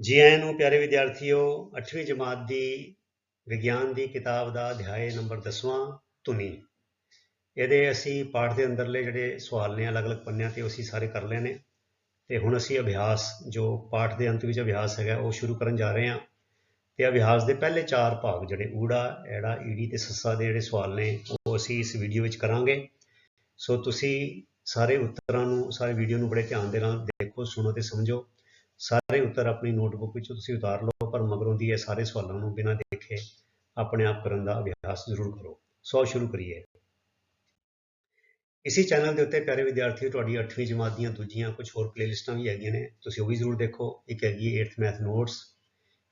ਜੀ ਆਇਆਂ ਨੂੰ ਪਿਆਰੇ ਵਿਦਿਆਰਥੀਓ 8ਵੀਂ ਜਮਾਤ ਦੀ ਵਿਗਿਆਨ ਦੀ ਕਿਤਾਬ ਦਾ ਅਧਿਆਇ ਨੰਬਰ 10ਵਾਂ ਧੁਨੀ। ਇਹਦੇ ਅਸੀਂ ਪਾਠ ਦੇ ਅੰਦਰਲੇ ਜਿਹੜੇ ਸਵਾਲ ਨੇ, ਅਲੱਗ-ਅਲੱਗ ਪੰਨਿਆਂ ਤੇ ਉਹ ਅਸੀਂ ਸਾਰੇ ਕਰ ਲਏ ਨੇ ਤੇ ਹੁਣ ਅਸੀਂ ਅਭਿਆਸ, ਜੋ ਪਾਠ ਦੇ ਅੰਤ ਵਿੱਚ ਅਭਿਆਸ ਹੈਗਾ, ਉਹ ਸ਼ੁਰੂ ਕਰਨ ਜਾ ਰਹੇ ਹਾਂ। ਤੇ ਅਭਿਆਸ ਦੇ ਪਹਿਲੇ ਚਾਰ ਭਾਗ ਜਿਹੜੇ ਊੜਾ, ਐੜਾ, ਈੜੀ ਤੇ ਸੱਸਾ ਦੇ ਜਿਹੜੇ ਸਵਾਲ ਨੇ, ਉਹ ਅਸੀਂ ਇਸ ਵੀਡੀਓ ਵਿੱਚ ਕਰਾਂਗੇ। ਸੋ ਤੁਸੀਂ ਸਾਰੇ ਉੱਤਰਾਂ ਨੂੰ, ਸਾਰੇ ਵੀਡੀਓ ਨੂੰ ਬੜੇ ਧਿਆਨ ਦੇ ਨਾਲ ਦੇਖੋ, ਸੁਣੋ ਤੇ ਸਮਝੋ। ਸਾਰੇ ਉੱਤਰ ਆਪਣੀ ਨੋਟਬੁੱਕ ਵਿੱਚੋਂ ਤੁਸੀਂ ਉਤਾਰ ਲਓ, ਪਰ ਮਗਰੋਂ ਦੀ ਇਹ ਸਾਰੇ ਸਵਾਲਾਂ ਨੂੰ ਬਿਨਾਂ ਦੇਖੇ ਆਪਣੇ ਆਪ ਕਰਨ ਦਾ ਅਭਿਆਸ ਜ਼ਰੂਰ ਕਰੋ। ਸੋ ਸ਼ੁਰੂ ਕਰੀਏ। ਇਸੇ ਚੈਨਲ ਦੇ ਉੱਤੇ ਪਿਆਰੇ ਵਿਦਿਆਰਥੀਓ, ਤੁਹਾਡੀ 8ਵੀਂ ਜਮਾਤ ਦੀਆਂ ਦੂਜੀਆਂ ਕੁਝ ਹੋਰ ਪਲੇਲਿਸਟਾਂ ਵੀ ਹੈਗੀਆਂ ਨੇ। ਤੁਸੀਂ ਉਹ ਵੀ ਜ਼ਰੂਰ ਦੇਖੋ। ਇੱਕ ਹੈਗੀ ਹੈ 8th ਮੈਥ ਨੋਟਸ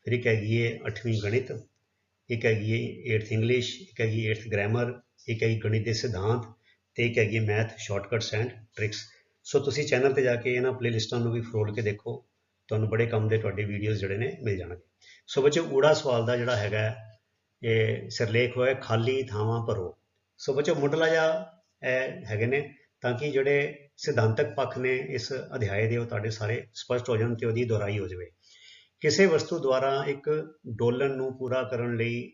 ਫਿਰ ਇੱਕ ਹੈਗੀ ਹੈ 8ਵੀਂ ਗਣਿਤ, ਇੱਕ ਹੈਗੀ ਹੈ 8th ਇੰਗਲਿਸ਼ ਇੱਕ ਹੈਗੀ 8th ਗ੍ਰਾਮਰ ਇੱਕ ਹੈਗੀ ਗਣਿਤ ਦੇ ਸਿਧਾਂਤ ਤੇ ਇੱਕ ਹੈਗੀ math shortcuts and tricks so ਤੁਸੀਂ ਚੈਨਲ ਤੇ ਜਾ ਕੇ ਇਹਨਾਂ ਪਲੇਲਿਸਟਾਂ ਨੂੰ ਵੀ ਫਰੋਲ ਕੇ ਦੇਖੋ। ਤੁਹਾਨੂੰ ਬੜੇ ਕੰਮ ਦੇ ਤੁਹਾਡੇ ਵੀਡੀਓਜ਼ ਜਿਹੜੇ ਨੇ ਮਿਲ ਜਾਣਗੇ। ਸੋ ਬੱਚੋ ਊੜਾ ਸਵਾਲ ਦਾ ਜਿਹੜਾ ਹੈਗਾ ਇਹ ਸਿਰਲੇਖ ਹੋਇਆ, ਖਾਲੀ ਥਾਵਾਂ ਭਰੋ। ਸੋ ਬੱਚੋ ਮੁੱਢਲਾ ਜਿਹਾ ਇਹ ਹੈਗੇ ਨੇ, ਤਾਂ ਕਿ ਜਿਹੜੇ ਸਿਧਾਂਤਕ ਪੱਖ ਨੇ ਇਸ ਅਧਿਆਏ ਦੇ, ਉਹ ਤੁਹਾਡੇ ਸਾਰੇ ਸਪਸ਼ਟ ਹੋ ਜਾਣ ਤੇ ਉਹਦੀ ਦੁਹਰਾਈ ਹੋ ਜਾਵੇ। ਕਿਸੇ ਵਸਤੂ ਦੁਆਰਾ ਇੱਕ ਡੋਲਨ ਨੂੰ ਪੂਰਾ ਕਰਨ ਲਈ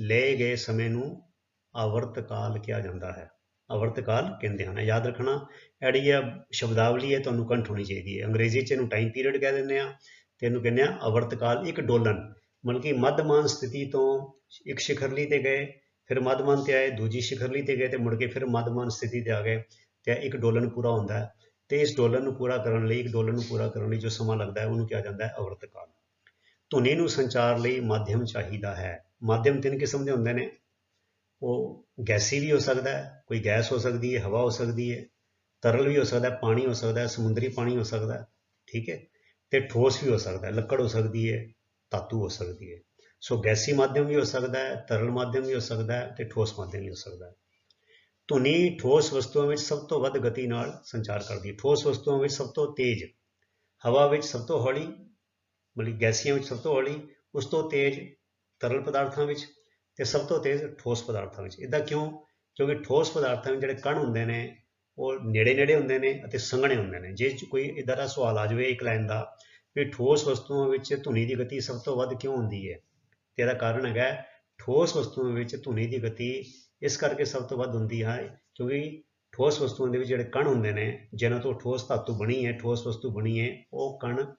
ਲਏ ਗਏ ਸਮੇਂ ਨੂੰ ਆਵਰਤਕਾਲ ਕਿਹਾ ਜਾਂਦਾ ਹੈ। ਆਵਰਤਕਾਲ ਕਹਿੰਦੇ ਹਨ। ਯਾਦ ਰੱਖਣਾ, ਐੜੀ ਆ ਸ਼ਬਦਾਵਲੀ ਹੈ ਤੁਹਾਨੂੰ ਕੰਠ ਹੋਣੀ ਚਾਹੀਦੀ ਹੈ। ਅੰਗਰੇਜ਼ੀ 'ਚ ਇਹਨੂੰ ਟਾਈਮ ਪੀਰੀਅਡ ਕਹਿ ਦਿੰਦੇ ਆ ਤੇ ਇਹਨੂੰ ਕਹਿੰਦੇ ਆ ਅਵਰਤਕਾਲ ਇੱਕ ਡੋਲਨ। ਮਤਲਬ ਕਿ ਮੱਧਮਾਨ ਸਥਿਤੀ ਤੋਂ ਇੱਕ ਸਿਖਰਲੀ ਤੇ ਗਏ, ਫਿਰ ਮੱਧਮਾਨ ਤੇ ਆਏ, ਦੂਜੀ ਸਿਖਰਲੀ ਤੇ ਗਏ ਤੇ ਮੁੜ ਕੇ ਫਿਰ ਮੱਧਮਾਨ ਸਥਿਤੀ ਤੇ ਆ ਗਏ ਤੇ ਇੱਕ ਡੋਲਨ ਪੂਰਾ ਹੁੰਦਾ ਹੈ। ਤੇ ਇਸ ਡੋਲਨ ਨੂੰ ਪੂਰਾ ਕਰਨ ਲਈ, ਇੱਕ ਡੋਲਨ ਨੂੰ ਪੂਰਾ ਕਰਨ ਲਈ ਜੋ ਸਮਾਂ ਲੱਗਦਾ ਹੈ, ਉਹਨੂੰ ਕਿਹਾ ਜਾਂਦਾ ਹੈ ਆਵਰਤਕਾਲ ਧੁਨੀ ਨੂੰ ਸੰਚਾਰ ਲਈ ਮਾਧਿਅਮ ਚਾਹੀਦਾ ਹੈ। ਮਾਧਿਅਮ ਤਿੰਨ ਕਿਸਮ ਦੇ ਹੁੰਦੇ ਨੇ। ਉਹ ਗੈਸੀ ਵੀ ਹੋ ਸਕਦਾ ਹੈ, ਕੋਈ ਗੈਸ ਹੋ ਸਕਦੀ ਹੈ, ਹਵਾ ਹੋ ਸਕਦੀ ਹੈ, ਤਰਲ ਵੀ ਹੋ ਸਕਦਾ ਹੈ, ਪਾਣੀ ਹੋ ਸਕਦਾ ਹੈ, ਸਮੁੰਦਰੀ ਪਾਣੀ ਹੋ ਸਕਦਾ ਹੈ, ਠੀਕ ਹੈ, ਤੇ ਠੋਸ ਵੀ ਹੋ ਸਕਦਾ ਹੈ, ਲੱਕੜ ਹੋ ਸਕਦੀ ਹੈ, ਧਾਤੂ ਹੋ ਸਕਦੀ ਹੈ। ਸੋ ਗੈਸੀ ਮਾਧਿਅਮ ਵੀ ਹੋ ਸਕਦਾ ਹੈ, ਤਰਲ ਮਾਧਿਅਮ ਵੀ ਹੋ ਸਕਦਾ ਹੈ ਤੇ ਠੋਸ ਮਾਧਿਅਮ ਵੀ ਹੋ ਸਕਦਾ ਹੈ। ਧੁਨੀ ਠੋਸ ਵਸਤੂਆਂ ਵਿੱਚ ਸਭ ਤੋਂ ਵੱਧ ਗਤੀ ਨਾਲ ਸੰਚਾਰ ਕਰਦੀ ਹੈ। ਠੋਸ ਵਸਤੂਆਂ ਵਿੱਚ ਸਭ ਤੋਂ ਤੇਜ਼, ਹਵਾ ਵਿੱਚ ਸਭ ਤੋਂ ਹੌਲੀ, ਮਤਲਬ ਗੈਸੀਆਂ ਵਿੱਚ ਸਭ ਤੋਂ ਹੌਲੀ, ਉਸ ਤੋਂ ਤੇਜ਼ ਤਰਲ ਪਦਾਰਥਾਂ ਵਿੱਚ ਤੇ ਸਭ ਤੋਂ ਤੇਜ਼ ਠੋਸ ਪਦਾਰਥਾਂ ਵਿੱਚ। ਇਦਾਂ ਕਿਉਂ? ਕਿਉਂਕਿ ਠੋਸ ਪਦਾਰਥਾਂ ਵਿੱਚ ਜਿਹੜੇ ਕਣ ਹੁੰਦੇ ਨੇ, ਉਹ ਨੇੜੇ ਨੇੜੇ ਹੁੰਦੇ ਨੇ ਅਤੇ ਸੰਘਣੇ ਹੁੰਦੇ ਨੇ। ਜੇ ਕੋਈ ਇਦਾਂ ਦਾ ਸਵਾਲ ਆ ਜਾਵੇ ਇੱਕ ਲਾਈਨ ਦਾ ਵੀ ਠੋਸ ਵਸਤੂਆਂ ਵਿੱਚ ਧੁਨੀ ਦੀ ਗਤੀ ਸਭ ਤੋਂ ਵੱਧ ਕਿਉਂ ਹੁੰਦੀ ਹੈ? ਤੇ ਇਹਦਾ ਕਾਰਨ ਹੈਗਾ ਠੋਸ ਵਸਤੂਆਂ ਵਿੱਚ ਧੁਨੀ ਦੀ ਗਤੀ ਇਸ ਕਰਕੇ ਸਭ ਤੋਂ ਵੱਧ ਹੁੰਦੀ ਹੈ ਕਿਉਂਕਿ ਠੋਸ ਵਸਤੂਆਂ ਦੇ ਵਿੱਚ ਜਿਹੜੇ ਕਣ ਹੁੰਦੇ ਨੇ ਜਿਨ੍ਹਾਂ ਤੋਂ ਠੋਸ ਧਾਤੂ ਬਣੀ ਹੈ, ਠੋਸ ਵਸਤੂ ਬਣੀ ਹੈ, ਉਹ ਕਣ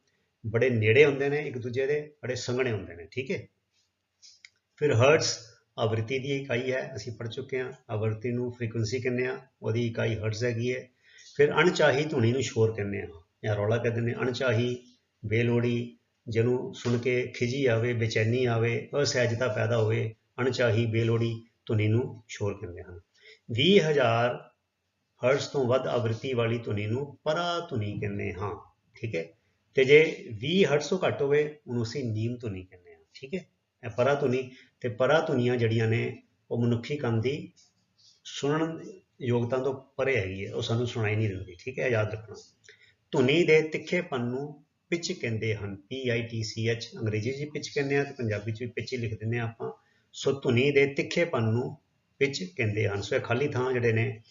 ਬੜੇ ਨੇੜੇ ਹੁੰਦੇ ਨੇ ਇੱਕ ਦੂਜੇ ਦੇ, ਬੜੇ ਸੰਘਣੇ ਹੁੰਦੇ ਨੇ। ਠੀਕ ਹੈ? ਫਿਰ ਹਰਟਸ ਆਵਰਤੀ ਦੀ ਇਕਾਈ ਹੈ, ਅਸੀਂ ਪੜ ਚੁੱਕੇ ਹਾਂ, ਆਵਰਤੀ ਨੂੰ ਫ੍ਰੀਕੁਐਂਸੀ ਕਹਿੰਦੇ ਆ ਉਹਦੀ ਇਕਾਈ ਹਰਟਜ਼ ਹੈਗੀ ਹੈ। ਫਿਰ ਅਣਚਾਹੀ ਧੁਨੀ ਨੂੰ ਸ਼ੋਰ ਕਹਿੰਦੇ ਆ ਜਾਂ ਰੌਲਾ ਕਹਿੰਦੇ ਨੇ ਅਣਚਾਹੀ, ਬੇਲੋੜੀ, ਜਿਹਨੂੰ ਸੁਣ ਕੇ ਖਿਜੀ ਆਵੇ, ਬੇਚੈਨੀ ਆਵੇ, ਅਸਹਿਜਤਾ ਪੈਦਾ ਹੋਵੇ, ਅਣਚਾਹੀ, ਬੇਲੋੜੀ, ਧੁਨੀ ਨੂੰ ਸ਼ੋਰ ਕਹਿੰਦੇ ਹਨ 20000 ਹਰਟਜ਼ ਤੋਂ ਵੱਧ ਆਵਰਤੀ ਵਾਲੀ ਧੁਨੀ ਨੂੰ ਪਰਾ ਧੁਨੀ ਕਹਿੰਦੇ ਹਾਂ, ਠੀਕ ਹੈ? ਤੇ ਜੇ 20 ਹਰਟਜ਼ ਤੋਂ ਘੱਟ ਹੋਵੇ, ਉਹਨੂੰ ਅਸੀਂ ਨੀਮ ਧੁਨੀ ਕਹਿੰਦੇ ਹਾਂ, ਠੀਕ ਹੈ? ਇਹ ਪਰਾ ਧੁਨੀ ਤੇ ਪਰਾ ਧੁਨੀਆਂ ਜਿਹੜੀਆਂ ਨੇ, ਉਹ ਮਨੁੱਖੀ ਕੰਮ ਦੀ ਸੁਣਨ ਯੋਗਤਾ ਤੋਂ ਪਰੇ ਹੈਗੀ ਹੈ, ਉਹ ਸਾਨੂੰ ਸੁਣਾਈ ਨਹੀਂ ਦਿੰਦੀ, ਠੀਕ ਹੈ, ਯਾਦ ਰੱਖਣਾ। ਧੁਨੀ ਦੇ ਤਿੱਖੇਪਨ ਨੂੰ ਪਿਚ ਕਹਿੰਦੇ ਹਨ ਪੀ ਆਈ ਟੀ ਸੀ ਐਚ ਅੰਗਰੇਜ਼ੀ 'ਚ ਪਿਚ ਕਹਿੰਦੇ ਆ ਤੇ ਪੰਜਾਬੀ 'ਚ ਵੀ ਪਿਚ ਹੀ ਲਿਖ ਦਿੰਦੇ ਆ ਆਪਾਂ। ਸੋ ਧੁਨੀ ਦੇ ਤਿੱਖੇਪਨ ਨੂੰ ਪਿਚ ਕਹਿੰਦੇ ਹਨ। ਸੋ ਇਹ ਖਾਲੀ ਥਾਂ ਜਿਹੜੇ ਨੇ,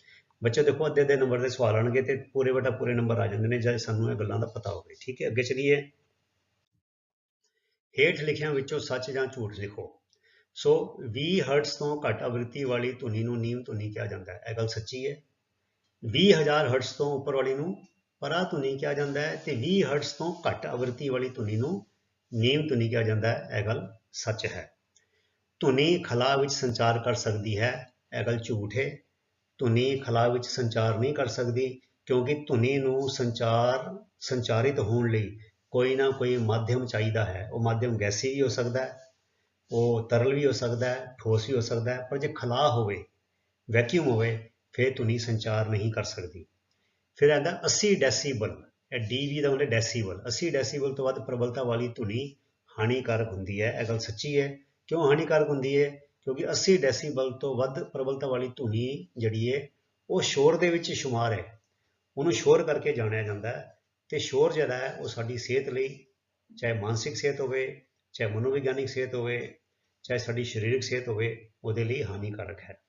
ਬੱਚੇ ਦੇਖੋ ਅੱਧੇ ਅੱਧੇ ਨੰਬਰ ਦੇ ਸਵਾਲ ਆਣਗੇ ਤੇ ਪੂਰੇ ਵਟਾ ਪੂਰੇ ਨੰਬਰ ਆ ਜਾਂਦੇ ਨੇ ਜਦ ਸਾਨੂੰ ਇਹ ਗੱਲਾਂ ਦਾ ਪਤਾ ਹੋਵੇ, ਠੀਕ ਹੈ, ਅੱਗੇ ਚਲੀਏ। ਹੇਠ ਲਿਖਿਆਂ ਵਿੱਚੋਂ ਸੱਚ ਜਾਂ ਝੂਠ ਲਿਖੋ। ਸੋ 20 ਹਰਟਜ਼ ਤੋਂ ਘੱਟ ਆਵਰਤੀ ਵਾਲੀ ਧੁਨੀ ਨੂੰ ਨੀਮ ਧੁਨੀ ਕਿਹਾ ਜਾਂਦਾ ਹੈ। ਇਹ ਗੱਲ ਸੱਚੀ ਹੈ। 20000 ਹਰਟਜ਼ ਤੋਂ ਉੱਪਰ ਵਾਲੀ ਨੂੰ ਪਰਾ ਧੁਨੀ ਕਿਹਾ ਜਾਂਦਾ ਹੈ ਤੇ 20 ਹਰਟਜ਼ ਤੋਂ ਘੱਟ ਆਵਰਤੀ ਵਾਲੀ ਧੁਨੀ ਨੂੰ ਨੀਮ ਧੁਨੀ ਕਿਹਾ ਜਾਂਦਾ ਹੈ। ਇਹ ਗੱਲ ਸੱਚ ਹੈ। ਧੁਨੀ ਖਲਾ ਵਿੱਚ ਸੰਚਾਰ ਕਰ ਸਕਦੀ ਹੈ। ਇਹ ਗੱਲ ਝੂਠ ਹੈ। ਧੁਨੀ ਖਲਾ ਵਿੱਚ ਸੰਚਾਰ ਨਹੀਂ ਕਰ ਸਕਦੀ ਕਿਉਂਕਿ ਧੁਨੀ ਨੂੰ ਸੰਚਾਰ, ਸੰਚਾਰਿਤ ਹੋਣ ਲਈ ਕੋਈ ਨਾ ਕੋਈ ਮਾਧਿਅਮ ਚਾਹੀਦਾ ਹੈ। ਉਹ ਮਾਧਿਅਮ ਗੈਸੀ ਵੀ ਹੋ ਸਕਦਾ ਹੈ। ਉਹ ਤਰਲ ਵੀ ਹੋ ਸਕਦਾ ਹੈ, ਠੋਸ ਵੀ ਹੋ ਸਕਦਾ ਹੈ, ਪਰ ਜੇ ਖਲਾ ਹੋਵੇ ਵੈਕਿਊਮ ਹੋਵੇ, ਫਿਰ ਧੁਨੀ ਸੰਚਾਰ ਨਹੀਂ ਕਰ ਸਕਦੀ। ਫਿਰ ਆਂਦਾ 80 ਡੈਸੀਬਲ, ਇਹ ਡੀਵੀ ਦਾ ਹੁੰਦਾ ਡੈਸੀਬਲ। 80 ਡੈਸੀਬਲ ਤੋਂ ਵੱਧ ਪ੍ਰਬਲਤਾ ਵਾਲੀ ਧੁਨੀ ਹਾਨੀਕਾਰਕ ਹੁੰਦੀ ਹੈ। ਇਹ ਗੱਲ ਸੱਚੀ ਹੈ। ਕਿਉਂ ਹਾਨੀਕਾਰਕ ਹੁੰਦੀ ਹੈ? ਕਿਉਂਕਿ 80 ਡੈਸੀਬਲ ਤੋਂ ਵੱਧ ਪ੍ਰਬਲਤਾ ਵਾਲੀ ਧੁਨੀ ਜਿਹੜੀ ਹੈ, ਉਹ ਸ਼ੋਰ ਦੇ ਵਿੱਚ ਸ਼ੁਮਾਰ ਹੈ। ਉਹਨੂੰ ਸ਼ੋਰ ਕਰਕੇ ਜਾਣਿਆ ਜਾਂਦਾ ਹੈ ਤੇ ਸ਼ੋਰ ਜਿਹੜਾ ਹੈ, ਉਹ ਸਾਡੀ ਸਿਹਤ ਲਈ, ਚਾਹੇ ਮਾਨਸਿਕ ਸਿਹਤ ਹੋਵੇ ਚਾਹੇ ਮਨੋਵਿਗਿਆਨਿਕ ਸਿਹਤ ਹੋਵੇ, ਚਾਹੇ ਸਾਡੀ ਸਰੀਰਕ ਸਿਹਤ ਹੋਵੇ, ਉਹਦੇ ਲਈ ਹਾਨੀਕਾਰਕ ਹੈ।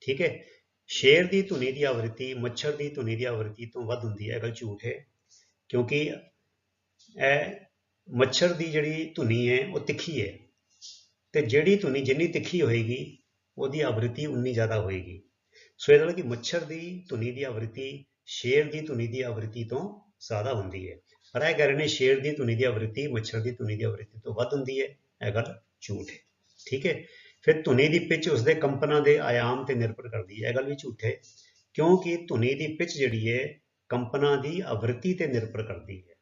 ਠੀਕ ਹੈ? ਸ਼ੇਰ ਦੀ ਧੁਨੀ ਦੀ ਆਵਰਤੀ ਮੱਛਰ ਦੀ ਧੁਨੀ ਦੀ ਆਵਰਤੀ ਤੋਂ ਵੱਧ ਹੁੰਦੀ ਹੈ, ਇਹ ਗੱਲ ਝੂਠ ਹੈ। ਕਿਉਂਕਿ ਇਹ ਮੱਛਰ ਦੀ ਜਿਹੜੀ ਧੁਨੀ ਹੈ, ਉਹ ਤਿੱਖੀ ਹੈ। ਤੇ ਜਿਹੜੀ ਧੁਨੀ ਜਿੰਨੀ ਤਿੱਖੀ ਹੋਏਗੀ, ਉਹਦੀ ਆਵਰਤੀ ਉਨੀ ਜ਼ਿਆਦਾ ਹੋਏਗੀ। ਸੋ ਇਹਦਾ ਮਤਲਬ ਕਿ ਮੱਛਰ ਦੀ ਧੁਨੀ ਦੀ ਆਵਰਤੀ ਸ਼ੇਰ ਦੀ ਧੁਨੀ ਦੀ ਆਵਰਤੀ ਤੋਂ ਜ਼ਿਆਦਾ ਹੁੰਦੀ ਹੈ। ਪਰ ਇਹ ਕਹਿ ਰਹੇ ਨੇ ਸ਼ੇਰ ਦੀ ਧੁਨੀ ਦੀ ਆਵਰਤੀ, ਮੱਛਰ ਦੀ ਧੁਨੀ ਦੀ ਆਵਰਤੀ ਤੋਂ ਵੱਧ ਹੁੰਦੀ ਹੈ। ਇਹ ਗੱਲ ਝੂਠ ਹੈ। ਠੀਕ ਹੈ? ਫਿਰ ਧੁਨੀ ਦੀ ਪਿੱਚ ਉਸਦੇ ਕੰਪਨਾਂ ਦੇ ਆਯਾਮ ਤੇ ਨਿਰਭਰ ਕਰਦੀ ਹੈ। ਇਹ ਗੱਲ ਵੀ ਝੂਠ ਹੈ, ਕਿਉਂਕਿ ਧੁਨੀ ਦੀ ਪਿੱਚ ਜਿਹੜੀ ਹੈ, ਕੰਪਨਾਂ ਦੀ ਆਵਰਤੀ ਤੇ ਨਿਰਭਰ ਕਰਦੀ ਹੈ।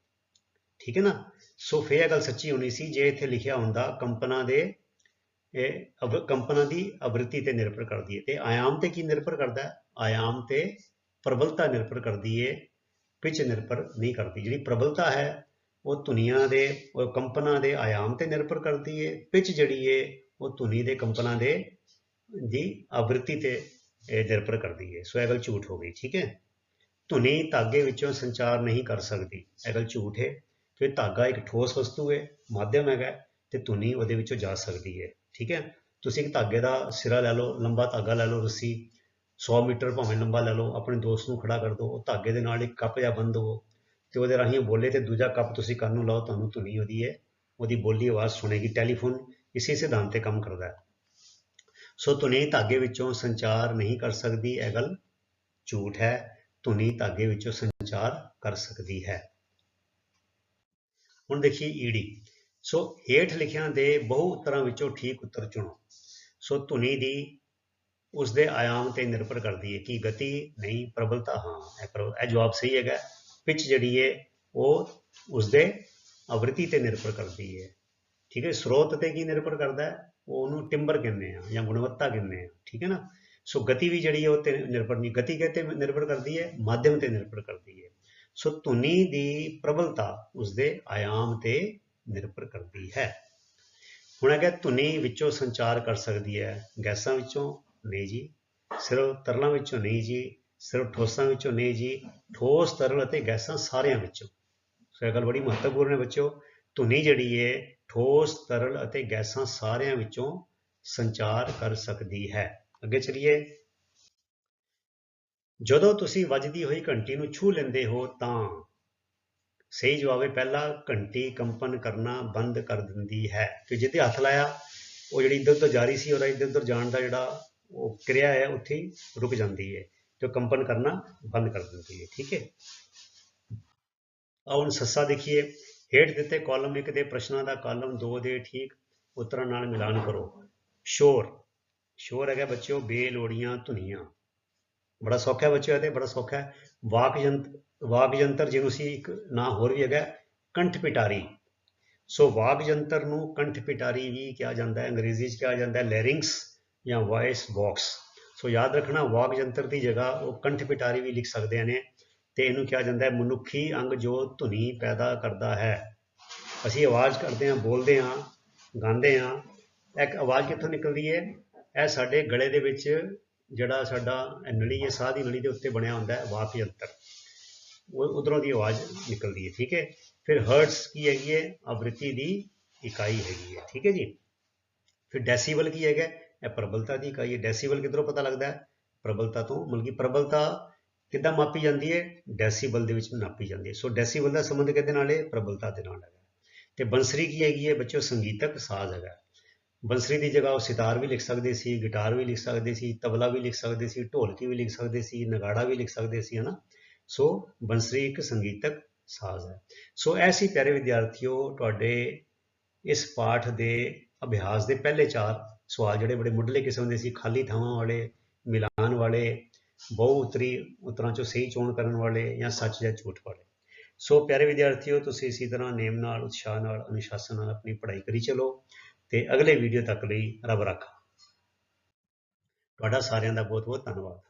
ਠੀਕ ਹੈ ਨਾ? ਸੋ ਫਿਰ ਇਹ ਗੱਲ ਸੱਚੀ ਹੋਣੀ ਸੀ, ਜੇ ਇੱਥੇ ਲਿਖਿਆ ਹੁੰਦਾ ਕੰਪਨਾਂ ਦੇ, ਇਹ ਕੰਪਨਾਂ ਦੀ ਆਵਰਤੀ ਤੇ ਨਿਰਭਰ ਕਰਦੀ ਹੈ। ਤੇ ਆਯਾਮ ਤੇ ਕੀ ਨਿਰਭਰ ਕਰਦਾ ਹੈ? ਆਯਾਮ ਤੇ ਪ੍ਰਬਲਤਾ ਨਿਰਭਰ ਕਰਦੀ ਹੈ। ਪਿੱਚ ਨਿਰਭਰ ਨਹੀਂ ਕਰਦੀ। ਜਿਹੜੀ ਪ੍ਰਬਲਤਾ ਹੈ, ਉਹ ਧੁਨੀਆਂ ਦੇ, ਉਹ ਕੰਪਨਾਂ ਦੇ ਆਯਾਮ ਤੇ ਨਿਰਭਰ ਕਰਦੀ ਹੈ ਪਿੱਚ ਜਿਹੜੀ ਹੈ ਉਹ ਧੁਨੀ ਦੇ ਕੰਪਨਾਂ ਦੇ ਦੀ ਆਵਰਤੀ ਤੇ ਨਿਰਭਰ ਕਰਦੀ ਹੈ ਸੋ ਇਹ ਗੱਲ ਝੂਠ ਹੋ ਗਈ, ਠੀਕ ਹੈ ਧੁਨੀ ਧਾਗੇ ਵਿੱਚੋਂ ਸੰਚਾਰ ਨਹੀਂ ਕਰ ਸਕਦੀ। ਇਹ ਗੱਲ ਝੂਠ ਹੈ ਕਿ ਧਾਗਾ ਇੱਕ ਠੋਸ ਵਸਤੂ ਹੈ ਮਾਧਿਅਮ ਹੈਗਾ ਤੇ ਧੁਨੀ ਉਹਦੇ ਵਿੱਚੋਂ ਜਾ ਸਕਦੀ ਹੈ ਠੀਕ ਹੈ? ਤੁਸੀਂ ਇੱਕ ਧਾਗੇ ਦਾ ਸਿਰਾ ਲੈ ਲਓ, ਲੰਬਾ ਧਾਗਾ ਲੈ ਲਓ ਰੱਸੀ 100 ਮੀਟਰ ਭਾਵੇਂ ਲੰਬਾ ਲੈ ਲਓ, ਆਪਣੇ ਦੋਸਤ ਨੂੰ ਖੜਾ ਕਰ ਦਿਓ ਉਹ ਧਾਗੇ ਦੇ ਨਾਲ ਇੱਕ ਕੱਪ ਜਾਂ ਬੰਦ ਹੋ ਤੇ ਉਹਦੇ ਰਾਹੀਂ ਬੋਲੇ ਤੇ ਦੂਜਾ ਕੱਪ ਤੁਸੀਂ ਕੰਨ ਨੂੰ ਲਾਓ, ਤੁਹਾਨੂੰ ਧੁਨੀ ਉਹਦੀ ਹੈ, ਉਹਦੀ ਬੋਲੀ ਆਵਾਜ਼ ਸੁਣੇਗੀ, ਟੈਲੀਫੋਨ ਇਸੇ ਸਿਧਾਂਤ ਤੇ ਕੰਮ ਕਰਦਾ ਹੈ। ਸੋ ਧੁਨੀ ਧਾਗੇ ਵਿੱਚੋਂ ਸੰਚਾਰ ਨਹੀਂ ਕਰ ਸਕਦੀ, ਇਹ ਗੱਲ ਝੂਠ ਹੈ, ਧੁਨੀ ਧਾਗੇ ਵਿੱਚੋਂ ਸੰਚਾਰ ਕਰ ਸਕਦੀ ਹੈ। ਹੁਣ ਦੇਖੀਏ ਈੜੀ ਸੋ ਹੇਠ ਲਿਖਿਆਂ ਦੇ ਬਹੁ ਉੱਤਰਾਂ ਵਿੱਚੋਂ ਠੀਕ ਉੱਤਰ ਚੁਣੋ। ਸੋ ਧੁਨੀ ਦੀ ਉਸ ਦੇ ਆਯਾਮ ਤੇ ਨਿਰਭਰ ਕਰਦੀ ਹੈ ਕਿ ਗਤੀ ਨਹੀਂ, ਪ੍ਰਬਲਤਾ, ਹਾਂ, ਇਹ ਪ੍ਰਬ- ਇਹ ਜਵਾਬ ਸਹੀ ਹੈਗਾ। ਪਿਚ ਜਿਹੜੀ ਹੈ, ਉਹ ਉਸ ਦੇ ਆਵ੍ਰਿਤੀ ਤੇ ਨਿਰਭਰ ਕਰਦੀ ਹੈ। ਠੀਕ ਹੈ, ਸਰੋਤ ਤੇ ਕੀ ਨਿਰਭਰ ਕਰਦਾ ਹੈ? ਉਹਨੂੰ ਟਿੰਬਰ ਕਹਿੰਦੇ ਆ ਜਾਂ ਗੁਣਵੱਤਾ ਕਹਿੰਦੇ ਆ। ਠੀਕ ਹੈ ਨਾ? ਸੋ ਗਤੀ ਵੀ ਜਿਹੜੀ ਹੈ, ਉਹ ਤੇ ਨਿਰਭਰ ਨਹੀਂ, ਗਤੀ ਕਿਤੇ ਨਿਰਭਰ ਕਰਦੀ ਹੈ? ਮਾਧਿਅਮ ਤੇ ਨਿਰਭਰ ਕਰਦੀ ਹੈ। ਸੋ ਧੁਨੀ ਦੀ ਪ੍ਰਬਲਤਾ ਉਸ ਦੇ ਆਯਾਮ ਤੇ ਨਿਰਭਰ ਕਰਦੀ ਹੈ। ਹੁਣ ਅਗਰ ਧੁਨੀ ਵਿੱਚੋਂ ਸੰਚਾਰ ਕਰ ਸਕਦੀ ਹੈ, ਗੈਸਾਂ ਵਿੱਚੋਂ ਨਹੀਂ ਜੀ। ਸਿਰਫ ਤਰਲਾਂ ਵਿੱਚੋਂ ਨਹੀਂ ਜੀ। ਸਿਰਫ ਠੋਸਾਂ ਵਿੱਚੋਂ ਨਹੀਂ ਜੀ। ਠੋਸ, ਤਰਲ ਅਤੇ ਗੈਸਾਂ ਸਾਰਿਆਂ ਵਿੱਚੋਂ। ਸੋ ਇਹ ਗੱਲ ਬੜੀ ਮਹੱਤਵਪੂਰਨ ਹੈ ਬੱਚਿਓ। ਧੁਨੀ ਜਿਹੜੀ ਹੈ ਠੋਸ, ਤਰਲ ਅਤੇ ਗੈਸਾਂ ਸਾਰਿਆਂ ਵਿੱਚੋਂ ਸੰਚਾਰ ਕਰ ਸਕਦੀ ਹੈ। ਅੱਗੇ ਚਲੀਏ। ਜਦੋਂ ਤੁਸੀਂ ਵੱਜਦੀ ਹੋਈ ਘੰਟੀ ਨੂੰ ਛੂ ਲੈਂਦੇ ਹੋ ਤਾਂ ਸਹੀ ਜਵਾਬ ਹੈ ਪਹਿਲਾ ਘੰਟੀ ਕੰਪਨ ਕਰਨਾ ਬੰਦ ਕਰ ਦਿੰਦੀ ਹੈ। ਕਿ ਜਿੱਤੇ ਹੱਥ ਲਾਇਆ, ਉਹ ਜਿਹੜੀ ਇੱਧਰ ਉੱਧਰ ਜਾ ਰਹੀ ਸੀ, ਉਹਦਾ ਇੱਧਰ ਉੱਧਰ ਜਾਣ ਦਾ ਜਿਹੜਾ ਉਹ ਕਿਰਿਆ ਹੈ, ਉੱਥੇ ਰੁਕ ਜਾਂਦੀ ਹੈ। ਜੋ ਕੰਪਨ ਕਰਨਾ ਬੰਦ ਕਰ ਦਿੰਦੀ ਹੈ, ਠੀਕ ਹੈ? ਆਓ ਹੁਣ ਸੱਸਾ ਦੇਖੀਏ। ਹੇਠ ਦਿੱਤੇ ਕਾਲਮ ਇੱਕ ਦੇ, ਪ੍ਰਸ਼ਨਾਂ ਦਾ ਕਾਲਮ 2 ਦੇ, ਠੀਕ? ਉੱਤਰਾਂ ਨਾਲ ਮਿਲਾਨ ਕਰੋ। ਸ਼ੋਰ। ਸ਼ੋਰ ਹੈਗਾ ਬੱਚਿਓ, ਬੇਲੋੜੀਆਂ, ਧੁਨੀਆਂ। ਬੜਾ ਸੌਖਾ ਹੈ ਬੱਚਿਓ ਇਹ ਬੜਾ ਸੌਖਾ ਹੈ। ਵਾਕ ਯੰਤਰ ਵਾਕ ਯੰਤਰ ਜਿਹਨੂੰ ਸੀ ਇੱਕ ਨਾਂ ਹੋਰ ਵੀ ਹੈਗਾ, ਕੰਠ ਪਿਟਾਰੀ। ਸੋ ਵਾਕ ਯੰਤਰ ਨੂੰ ਕੰਠ ਪਿਟਾਰੀ ਵੀ ਕਿਹਾ ਜਾਂਦਾ ਹੈ, ਅੰਗਰੇਜ਼ੀ 'ਚ ਕਿਹਾ ਜਾਂਦਾ ਹੈ ਲੈਰਿੰਗਸ ਜਾਂ ਵਾਇਸ ਬਾਕਸ ਸੋ ਯਾਦ ਰੱਖਣਾ, ਵਾਕ ਯੰਤਰ ਦੀ ਜਗ੍ਹਾ ਉਹ ਕੰਠ ਪਿਟਾਰੀ ਵੀ ਲਿਖ ਸਕਦੇ ਨੇ ਤੇ ਇਹਨੂੰ ਕਿਹਾ ਜਾਂਦਾ ਹੈ, ਮਨੁੱਖੀ ਅੰਗ ਜੋ ਧੁਨੀ ਪੈਦਾ ਕਰਦਾ ਹੈ। ਅਸੀਂ ਆਵਾਜ਼ ਕਰਦੇ ਹਾਂ, ਬੋਲਦੇ ਹਾਂ, ਗਾਉਂਦੇ ਹਾਂ, ਇੱਕ ਆਵਾਜ਼ ਕਿੱਥੋਂ ਨਿਕਲਦੀ ਹੈ? ਇਹ ਸਾਡੇ ਗਲੇ ਦੇ ਵਿੱਚ ਜਿਹੜਾ ਸਾਡਾ ਨਲੀ ਹੈ, ਸਾਹ ਦੀ ਨਲੀ ਦੇ ਉੱਤੇ ਬਣਿਆ ਹੁੰਦਾ ਹੈ, ਵਾਕ ਯੰਤਰ। ਉਹ ਉਧਰੋਂ ਦੀ ਆਵਾਜ਼ ਨਿਕਲਦੀ ਹੈ, ਠੀਕ ਹੈ? ਫਿਰ ਹਰਟਸ ਕੀ ਹੈਗੀ ਹੈ? ਆਵ੍ਰਿਤੀ ਦੀ ਇਕਾਈ ਹੈਗੀ ਹੈ, ਠੀਕ ਹੈ ਜੀ? ਫਿਰ ਡੈਸੀਬਲ ਕੀ ਹੈਗਾ? ਇਹ ਪ੍ਰਬਲਤਾ ਦੀ ਇਕਾਈ ਹੈ ਡੈਸੀਬਲ ਕਿੱਧਰੋਂ ਪਤਾ ਲੱਗਦਾ ਹੈ? ਪ੍ਰਬਲਤਾ ਤੋਂ, ਮਤਲਬ ਕਿ ਪ੍ਰਬਲਤਾ ਕਿੱਦਾਂ ਮਾਪੀ ਜਾਂਦੀ ਹੈ? ਡੈਸੀਬਲ ਦੇ ਵਿੱਚ ਨਾਪੀ ਜਾਂਦੀ ਹੈ। ਸੋ ਡੈਸੀਬਲ ਦਾ ਸੰਬੰਧ ਕਿਹਦੇ ਨਾਲ ਹੈ? ਪ੍ਰਬਲਤਾ ਦੇ ਨਾਲ ਹੈਗਾ। ਤੇ ਬੰਸਰੀ ਕੀ ਹੈਗੀ ਹੈ? ਬੱਚਿਓ, ਸੰਗੀਤਕ ਸਾਜ਼ ਹੈਗਾ। ਬੰਸਰੀ ਦੀ ਜਗ੍ਹਾ ਉਹ ਸਿਤਾਰ ਵੀ ਲਿਖ ਸਕਦੇ ਸੀ, ਗਿਟਾਰ ਵੀ ਲਿਖ ਸਕਦੇ ਸੀ, ਤਬਲਾ ਵੀ ਲਿਖ ਸਕਦੇ ਸੀ, ਢੋਲਕੀ ਵੀ ਲਿਖ ਸਕਦੇ ਸੀ, ਨਗਾੜਾ ਵੀ ਲਿਖ ਸਕਦੇ ਸੀ, ਹਨਾ? ਸੋ ਬੰਸਰੀ ਇੱਕ ਸੰਗੀਤਕ ਸਾਜ਼ ਹੈ। ਸੋ ਐਸੀ ਪਿਆਰੇ ਵਿਦਿਆਰਥੀਓ, ਤੁਹਾਡੇ ਇਸ ਪਾਠ ਦੇ ਅਭਿਆਸ ਦੇ ਪਹਿਲੇ ਚਾਰ ਸਵਾਲ ਜਿਹੜੇ ਬੜੇ ਮੁੱਢਲੇ ਕਿਸਮ ਦੇ ਸੀ, ਖਾਲੀ ਥਾਵਾਂ ਵਾਲੇ, ਮਿਲਾਨ ਵਾਲੇ, ਬਹੁ ਉਤਰੀ ਉਤਰਾਂ ਚੋਂ ਸਹੀ ਚੋਣ ਕਰਨ ਵਾਲੇ ਜਾਂ ਸੱਚ ਜਾਂ ਝੂਠ ਵਾਲੇ। ਸੋ ਪਿਆਰੇ ਵਿਦਿਆਰਥੀਓ, ਤੁਸੀਂ ਇਸੇ ਤਰ੍ਹਾਂ ਨੇਮ ਨਾਲ, ਉਤਸ਼ਾਹ ਨਾਲ, ਅਨੁਸ਼ਾਸਨ ਨਾਲ ਆਪਣੀ ਪੜ੍ਹਾਈ ਕਰੀ ਚਲੋ ਤੇ ਅਗਲੇ ਵੀਡੀਓ ਤੱਕ ਲਈ ਰੱਬ ਰੱਖਾ। ਤੁਹਾਡਾ ਸਾਰਿਆਂ ਦਾ ਬਹੁਤ ਬਹੁਤ ਧੰਨਵਾਦ।